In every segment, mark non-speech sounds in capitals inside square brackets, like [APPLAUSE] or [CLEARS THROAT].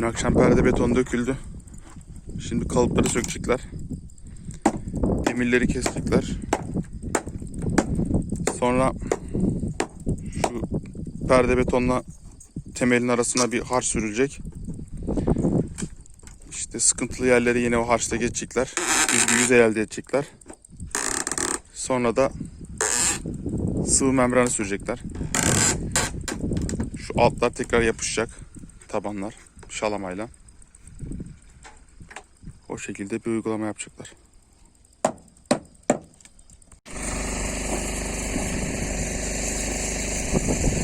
Dün akşam perde beton döküldü. Şimdi kalıpları sökecekler. Demirleri kesecekler. Sonra şu perde betonla temelin arasına bir harç sürülecek. İşte sıkıntılı yerleri yine o harçta geçecekler. Düz bir elde edecekler. Sonra da sıvı membranı sürecekler. Şu altlar tekrar yapışacak. Tabanlar şalamayla. O şekilde bir uygulama yapacaklar. Şimdi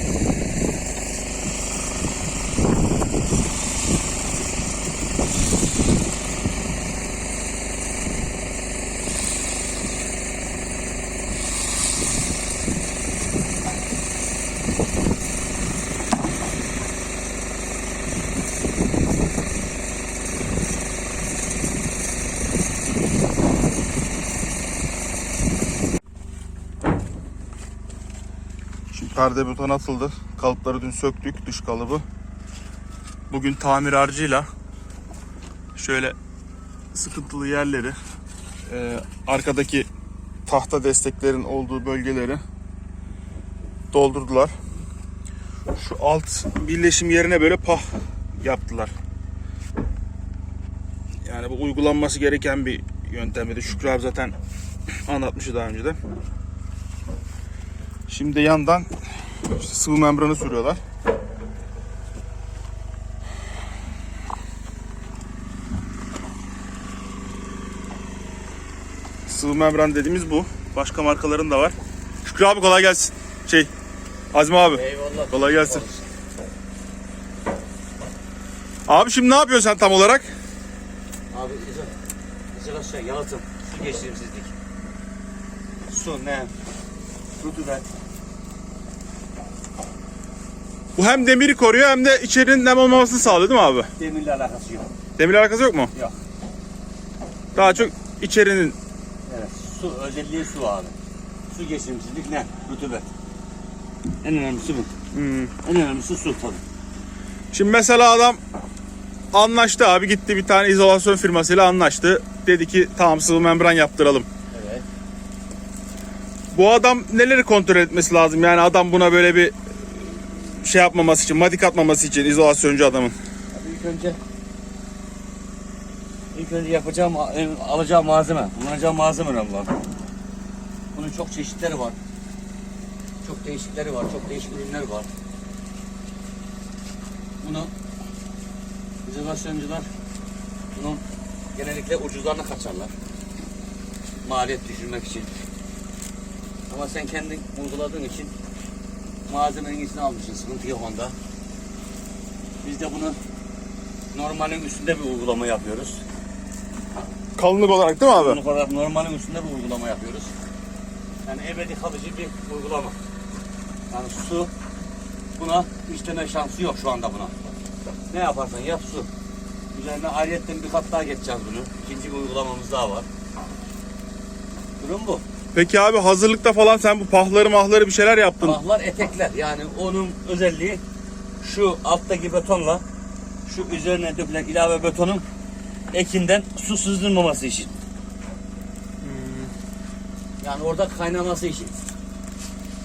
perde beton atıldı. Kalıpları dün söktük. Dış kalıbı. Bugün tamir harcıyla şöyle sıkıntılı yerleri e, arkadaki tahta desteklerin olduğu bölgeleri doldurdular. Şu alt birleşim yerine böyle pah yaptılar. Yani bu uygulanması gereken bir yöntemdi. Şükrü abi zaten [CLEARS THROAT] anlatmıştı daha önce de. Şimdi yandan işte sıvı membranı sürüyorlar. Sıvı membran dediğimiz bu. Başka markaların da var. Şükrü abi kolay gelsin. Şey, Azmi abi. Eyvallah. Kolay gelsin. Abi şimdi ne yapıyorsun sen tam olarak? Abi izin, izin aşağı yalıtım. Su geçirimsizlik. Su, nem, rutubet. Bu hem demiri koruyor hem de içerinin nem olmamasını sağlıyor değil mi abi? Demirle alakası yok. Demir alakası yok mu? Yok. Daha çok içerinin Evet. Su, özelliği su abi. Su geçirimsizlik, nem, rutubet. En önemlisi bu. Hmm. En önemlisi su tabii. Şimdi mesela adam anlaştı abi gitti bir tane izolasyon firmasıyla anlaştı. Dedi ki tamam sıvı membran yaptıralım. Evet. Bu adam neleri kontrol etmesi lazım? Yani adam buna böyle bir şey yapmaması için, madik atmaması için izolasyoncu adamın. Abi ilk önce ilk önce yapacağım, alacağım malzeme, kullanacağım malzeme önemli var. Bunun çok çeşitleri var. Çok değişikleri var, çok değişik ürünler var. Bunu izolasyoncular bunun genellikle ucuzlarına kaçarlar. Maliyet düşürmek için. Ama sen kendin uyguladığın için malzemenin iyisini almışsın. Sıkıntı yok onda. Biz de bunu normalin üstünde bir uygulama yapıyoruz. Kalınlık olarak değil mi abi? Bunu olarak normalin üstünde bir uygulama yapıyoruz. Yani ebedi kalıcı bir uygulama. Yani su buna işleme şansı yok şu anda buna. Ne yaparsan yap su. Üzerine ayrıyetten bir kat daha geçeceğiz bunu. İkinci bir uygulamamız daha var. Durum bu. Peki abi hazırlıkta falan sen bu pahları mahları bir şeyler yaptın. Mahlar etekler. Yani onun özelliği şu alttaki betonla şu üzerine dökülen ilave betonun ekinden su sızdırmaması için. Yani orada kaynaması için.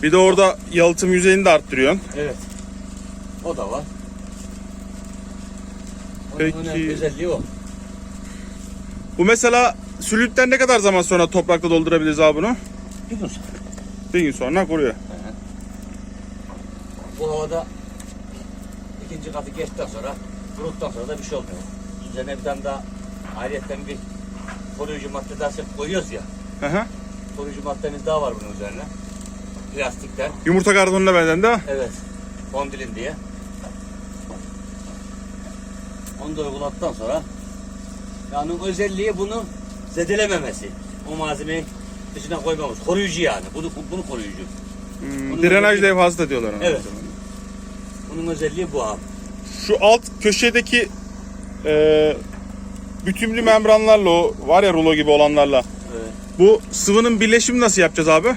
Bir de orada yalıtım yüzeyini de arttırıyorsun. Evet. O da var. Onun Peki. önemli özelliği o. Bu mesela sülütten ne kadar zaman sonra toprakla doldurabiliriz abi bunu? Bir gün sonra. Bir gün sonra kuruyor. Bu havada ikinci katı geçtikten sonra kuruduktan sonra da bir şey olmuyor. Üzerine bir tane daha ayrıyetten bir koruyucu madde daha sık koyuyoruz ya. Hı hı. Koruyucu maddemiz daha var bunun üzerine. Plastikten. Yumurta kartonuna benden de. Evet. Kondilin diye. Onu da uyguladıktan sonra yani özelliği bunu zedelememesi. O malzemeyi dışına koymamız. Koruyucu yani. Bunu, bunu koruyucu. Hmm, Bunun drenaj özelliği- levhası da diyorlar ona. Evet. Bunun özelliği bu abi. Şu alt köşedeki e, bütümlü membranlarla o var ya rulo gibi olanlarla. Evet. Bu sıvının birleşimi nasıl yapacağız abi?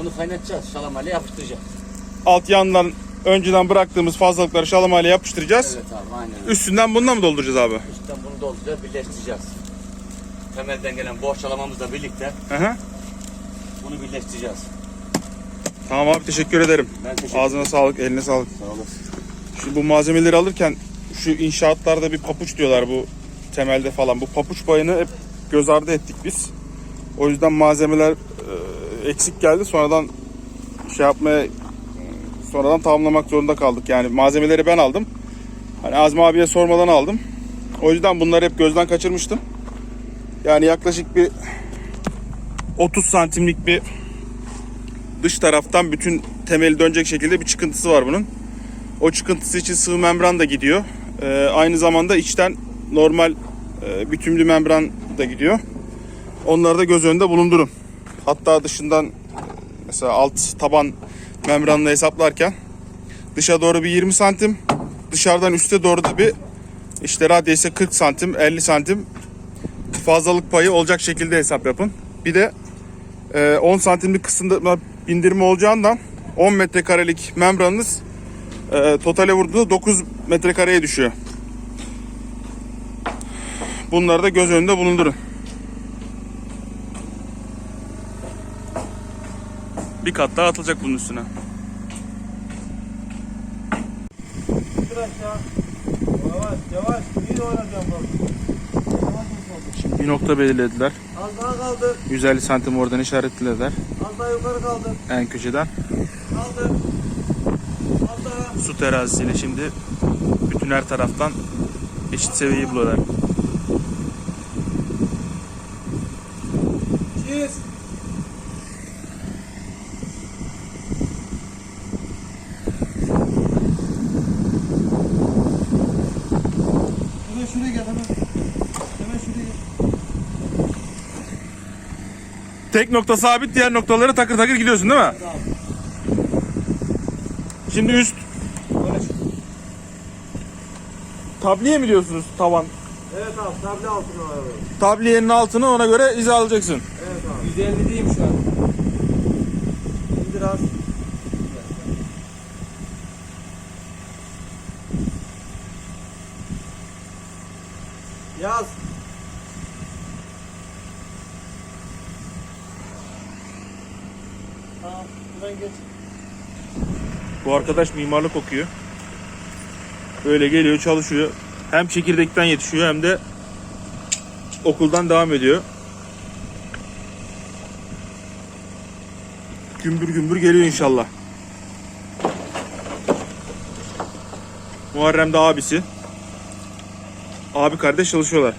Onu kaynatacağız. Şalamayla yapıştıracağız. Alt yandan önceden bıraktığımız fazlalıkları şalamayla yapıştıracağız. Evet abi aynen. Üstünden bununla mı dolduracağız abi? Üstten bunu dolduracağız, birleştireceğiz. Temelden gelen bohçalamamızla birlikte Hı hı. bunu birleştireceğiz. Tamam abi teşekkür ederim. Ben teşekkür Ağzına sağlık, eline sağlık. Sağ olasın. Şimdi bu malzemeleri alırken şu inşaatlarda bir papuç diyorlar bu temelde falan. Bu papuç payını hep göz ardı ettik biz. O yüzden malzemeler e, eksik geldi. Sonradan şey yapmaya sonradan tamamlamak zorunda kaldık. Yani malzemeleri ben aldım. Hani Azmi abiye sormadan aldım. O yüzden bunları hep gözden kaçırmıştım. Yani yaklaşık bir 30 santimlik bir dış taraftan bütün temeli dönecek şekilde bir çıkıntısı var bunun. O çıkıntısı için sıvı membran da gidiyor. Ee, aynı zamanda içten normal e, bütümlü membran da gidiyor. Onları da göz önünde bulundurun. Hatta dışından mesela alt taban membranını hesaplarken dışa doğru bir 20 santim, dışarıdan üste doğru da bir işte radyese 40 santim, 50 santim fazlalık payı olacak şekilde hesap yapın. Bir de e, 10 santimlik kısımda bindirme olacağından 10 metrekarelik membranınız e, totale vurduğunda 9 metrekareye düşüyor. Bunları da göz önünde bulundurun. Bir kat daha atılacak bunun üstüne. Yavaş yavaş iyi oynayacağım bak. Şimdi bir nokta belirlediler. Az daha kaldır. 150 santim oradan işaretlediler. Az daha yukarı kaldır. En köşeden. Kaldır. Az daha. Su terazisiyle şimdi bütün her taraftan eşit seviyeyi buluyorlar. Çiz. Şuraya gel. Hemen şuraya gel. Tek nokta sabit diğer noktaları takır takır gidiyorsun değil mi? Tamam. Şimdi üst tabliye mi diyorsunuz tavan? Evet abi tablo altına alalım. Tabliyenin altını ona göre hizalayacaksın. Evet abi. 150 diyeyim şu an. İndir az. Yaz. Tamam, buradan Bu arkadaş mimarlık okuyor. Böyle geliyor çalışıyor. Hem çekirdekten yetişiyor hem de okuldan devam ediyor. Gümbür gümbür geliyor inşallah. Muharrem de abisi. Abi kardeş çalışıyorlar.